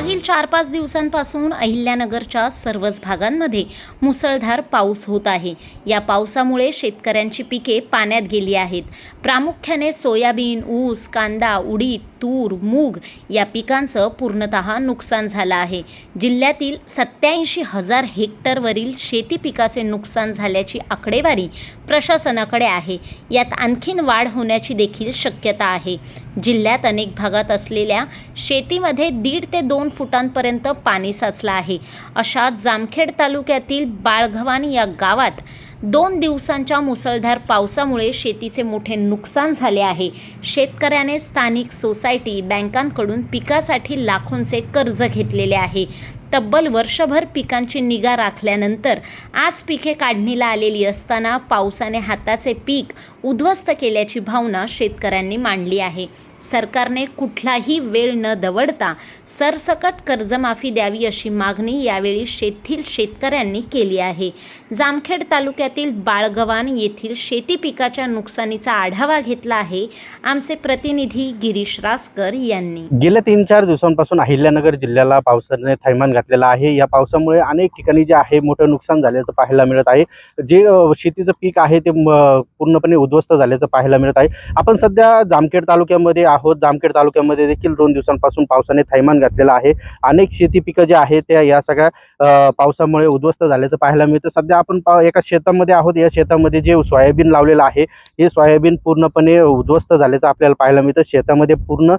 मागील चार पाच दिवसांपासून अहिल्यानगरच्या सर्वच भागांमध्ये मुसळधार पाऊस होत आहे. या पावसामुळे शेतकऱ्यांची पिके पाण्यात गेली आहेत. प्रामुख्याने सोयाबीन ऊस कांदा उडीद तूर मूग या पिकांचं पूर्णतः नुकसान झालं आहे. जिल्ह्यातील सत्याऐंशी हजार हेक्टरवरील शेती पिकाचे नुकसान झाल्याची आकडेवारी प्रशासनाकडे आहे. यात आणखीन वाढ होण्याची देखील शक्यता आहे. जिल्ह्यात अनेक भागात असलेल्या शेतीमध्ये दीड ते दोन फुटांपर्यंत पाणी साचलं आहे. अशा जामखेड तालुक्यातील बाळघवानी या गावात दोन दिवसांच्या मुसळधार पावसामुळे शेतीचे मोठे नुकसान झाले आहे. शेतकऱ्याने स्थानिक सोसायटी बँकांकडून पिकासाठी लाखोंचे कर्ज घेतलेले आहे. तब्बल वर्षभर पिकांची निगा राखल्यानंतर आज पिके काढणीला आलेली असताना पावसाने हाताचे पीक उद्ध्वस्त केल्याची भावना शेतकऱ्यांनी मांडली आहे. सरकारने कुठलाही वेळ न दवडता सरसकट कर्जमाफी द्यावी अशी मागणी यावेळी शेतील शेतकऱ्यांनी केली आहे. जामखेड तालुक्यातील बाळगवान येथील शेती पिकाच्या नुकसानीचा आढावा घेतला आहे. आमचे प्रतिनिधी गिरीश रासकर यांनी. गेल्या तीन चार दिवसांपासून अहिल्यानगर जिल्ह्याला पावसाने थैमान घातलेला आहे. या पावसामुळे अनेक ठिकाणी जे आहे मोठं नुकसान झाल्याचं पाहायला मिळत आहे. जे शेतीचं पीक आहे ते म, पूर्णपणे उद्ध्वस्त झाल्याचं पाहायला मिळत आहे. आपण सध्या जामखेड तालुक्यामध्ये आहोत. जामखेड तालुक्यामध्ये देखील दोन दिवसांपासून पावसाने थैमान घातलेलं आहे. अनेक शेती पिकं जे आहेत त्या या सगळ्या पावसामुळे उद्ध्वस्त झाल्याचं पाहायला मिळतं. सध्या आपण पा एका शेतामध्ये आहोत. या शेतामध्ये जे सोयाबीन लावलेलं आहे हे सोयाबीन पूर्णपणे उद्ध्वस्त झाल्याचं आपल्याला पाहायला मिळतं. शेतामध्ये पूर्ण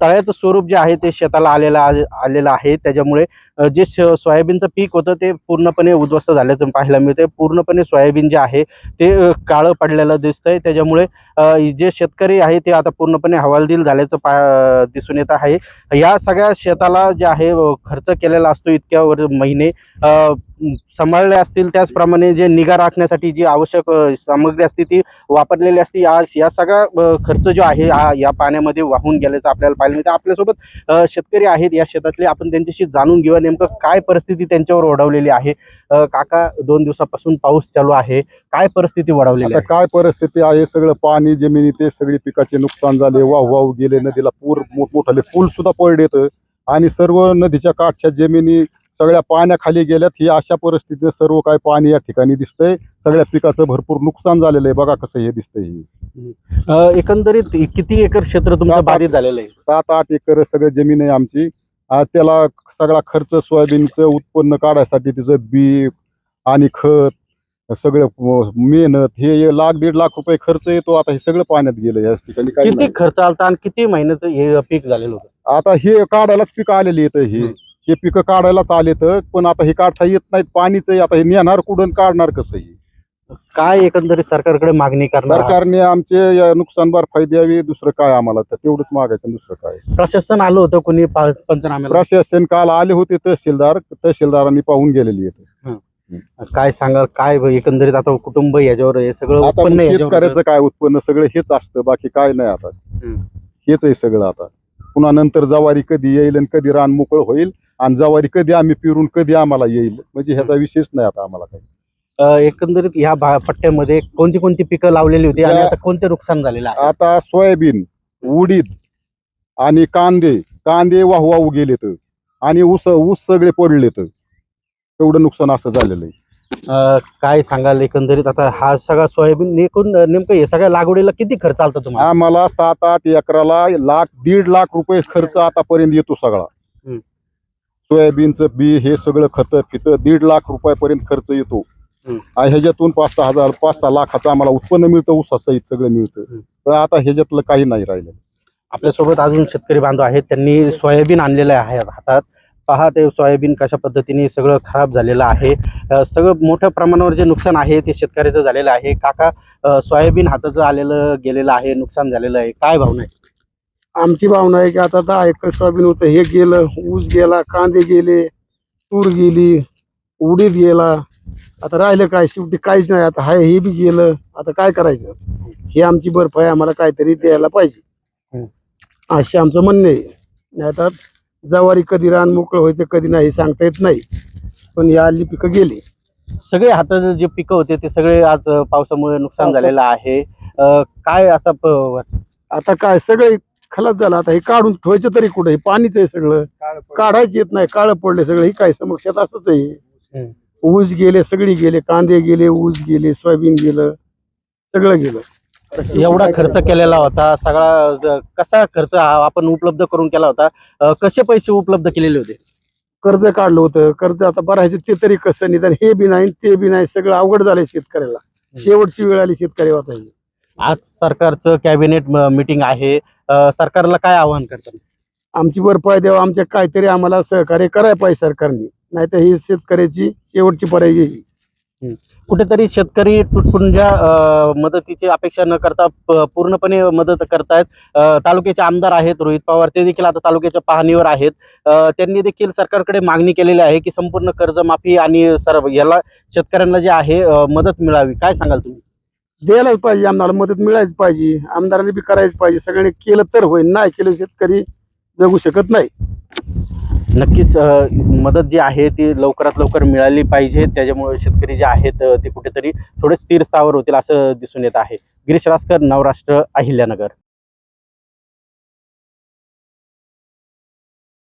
तळ्याचं स्वरूप जे आहे ते शेताला आलेलं आलेलं आहे. त्याच्यामुळे जे श- सोयाबीनचं पीक होतं ते पूर्णपणे उद्ध्वस्त झाल्याचं पाहायला मिळते पूर्णपणे सोयाबीन जे आहे ते काळं पडलेलं दिसतंय. त्याच्यामुळे जे शेतकरी आहे ते आता पूर्णपणे हवालदिल झाल्याचं पा दिसून येत आहे. या सगळ्या शेताला जे आहे खर्च केलेला असतो इतक्या वर महिने सांभाळले असतील त्याचप्रमाणे जे निगा राखण्यासाठी जी आवश्यक सामग्री असते ती वापरलेली असते आज या सगळा खर्च जो आहे हा या पाण्यामध्ये वाहून गेल्याचं आपल्याला पाहायला मिळतं. आपल्यासोबत शेतकरी आहेत या शेतातले. आपण त्यांच्याशी जाणून घेऊया नेमकं काय परिस्थिती त्यांच्यावर ओढवलेली आहे. काका दोन दिवसापासून पाऊस चालू आहे. काय परिस्थिती आता आहे? काय परिस्थिती आहे? सगळं पाणी जमिनी ते सगळी पिकाचे नुकसान झाले. वाहू वाहू गेले. नदीला पूर मोठमोठाले पूल सुद्धा पडलेत. आणि सर्व नदीच्या काठच्या जमिनी सगळ्या पाण्याखाली गेल्यात. ही अशा परिस्थितीत सर्व काय पाणी या ठिकाणी दिसतंय. सगळ्या पिकाचं भरपूर नुकसान झालेलं आहे. बघा कसं हे दिसतंय हे. एकंदरीत किती एकर क्षेत्र तुमचं बाधित झालेलं आहे? सात आठ एकर सगळं जमीन आहे आमची. त्याला सगळा खर्च सोयाबीनचं उत्पन्न काढायसाठी तिचं बी आणि खत सगळं मेहनत हे लाख दीड लाख रुपये खर्च येतो. आता हे सगळं पाण्यात गेलं या ठिकाणी किती. खर्च आलता आणि किती महिन्याचं हे पीक झालेलं होतं? आता हे काढायलाच पिकं आलेली येतं हे. हे पिकं काढायलाच आलेत पण आता हे काढता येत नाहीत पाणीच आहे आता हे नेणार कुठून काढणार कसं हे? काय एकंदरीत सरकारकडे मागणी करणार आहात? सरकारने आमचे या नुकसान भरपाई द्यावी दुसरं काय आम्हाला? तर तेवढंच मागायचं दुसरं काय? प्रशासन आलं होतं कोणी पा- पंचनाम्याला? प्रशासन काल आले होते तहसीलदार तहसीलदारांनी पाहून गेलेली आहेत. काय सांगाल काय एकंदरीत आता कुटुंब याच्यावर हे सगळं आता उत्पन्न मग याच्यावर शेतकऱ्याचं काय उत्पन्न सगळं हेच असतं बाकी काय नाही आता. हम्म. हेच आहे सगळं आता. पुन्हा नंतर जवारी कधी येईल आणि कधी रान मोकळ होईल आणि जवारी कधी आम्ही पिरून कधी आम्हाला येईल? म्हणजे ह्याचा विशेष नाही आता आम्हाला काही. अ, एकंदरीत ह्या भा- पट्ट्यामध्ये कोणती कोणती पिकं लावलेली होती आणि या- आता कोणते नुकसान झालेलं आहे? आता सोयाबीन उडीद आणि कांदे कांदे वाहू वाहू गेलेत आणि ऊस ऊस सगळे पडलेत. एवढं नुकसान असं झालेलं आहे. काय सांगाल एकंदरीत? आता हा सगळा सोयाबीन एकूण नेमकं हे सगळ्या लागवडीला किती खर्च आलता तुम्हाला? आम्हाला सात आठ एकराला लाख दीड लाख रुपये खर्च आतापर्यंत येतो सगळा. हम्म. सोयाबीनचं बी हे सगळं खत फित दीड लाख रुपयापर्यंत खर्च येतो. हम्म. आणि ह्याच्यातून पाच सहा हजार पाच सहा लाखाचं आम्हाला उत्पन्न मिळतं ऊसासहित सगळं मिळतं. हम्म. तर आता ह्याच्यातलं काही नाही राहिलं आपल्यासोबत अजून शेतकरी बांधव आहेत त्यांनी सोयाबीन आणलेलं आहे हातात. पहा ते सोयाबीन कशा पद्धतीने सगळं खराब झालेलं आहे. सगळं मोठ्या प्रमाणावर जे नुकसान आहे ते शेतकऱ्याचं झालेलं आहे. काका सोयाबीन हाताचं आलेलं गेलेलं आहे नुकसान झालेलं आहे. काय भावना आहे? आमची भावना आहे की आता दहा एकर सोयाबीन होतं. हे गेलं ऊस गेला कांदे गेले तूर गेली उडीद गेला. आता राहिलं काय? शेवटी काहीच नाही. आता हाय हे बी गेलं. आता काय करायचं? हे आमची भरपाई आम्हाला काहीतरी द्यायला पाहिजे. हम्म. असे आमचं म्हणणं आहे. आता जवारी कधी रान मोकळं व्हायचं कधी नाही सांगता येत नाही. पण ही आली पिकं गेली. सगळे हातात जे पिकं होते ते सगळे आज अ, पावसामुळे नुकसान झालेलं आहे. अ, काय आता प- आता काय सगळे खलास झाला. आता हे काढून ठेवायचं तरी कुठे? हे पाणीच आहे सगळं. काढायचं येत नाही. काळं पडले सगळं. हे काय समक्षात असंच आहे. हम्म. ऊस गेले सगळी गेले. कांदे गेले ऊस गेले सोयाबीन गेलं. सगळं गेलं. एवढा खर्च केलेला होता सगळा कसा खर्च आपण उपलब्ध करून केला होता कसे पैसे उपलब्ध केलेले होते? कर्ज काढलं होतं कर्ज आता भरायचं ते तरी कसं निदान हे बी नाही ते बी नाही सगळं अवघड झालंय शेतकऱ्याला. शेवटची वेळ आली शेतकरी ही. आज सरकारचं कॅबिनेट मीटिंग आहे. सरकारला काय आवाहन करतात आमची भरपाई द्यावा आमच्या काहीतरी आम्हाला सहकार्य करायला पाहिजे सरकारने. नाहीतर ही शेतकऱ्याची शेवटची पर्याय कुठेतरी शेतकरी तुटपुंजा मदतीची अपेक्षा न करता पूर्णपणे मदत करतायत. तालुक्याचे आमदार आहेत रोहित पवार ते देखील आता तालुक्याच्या पाहणीवर आहेत. त्यांनी देखील सरकारकडे मागणी केलेली आहे की संपूर्ण कर्जमाफी आणि सर्व याला शेतकऱ्यांना जे आहे मदत मिळावी. काय सांगाल तुम्ही? द्यायलाच पाहिजे आमदाराला मदत मिळायच पाहिजे. आमदारांनी बी करायच पाहिजे. सगळ्यांनी केलं तर होईल. नाही केलं शेतकरी जगू शकत नाही. नक्कीच मदत जी आहे ती लवकरात लवकर मिळाली पाहिजे. त्याच्यामुळे शेतकरी जे आहेत ते कुठेतरी थोडे स्थिर स्थावर होतील असं दिसून येत आहे. गिरीश रासकर नवराष्ट्र अहिल्यानगर.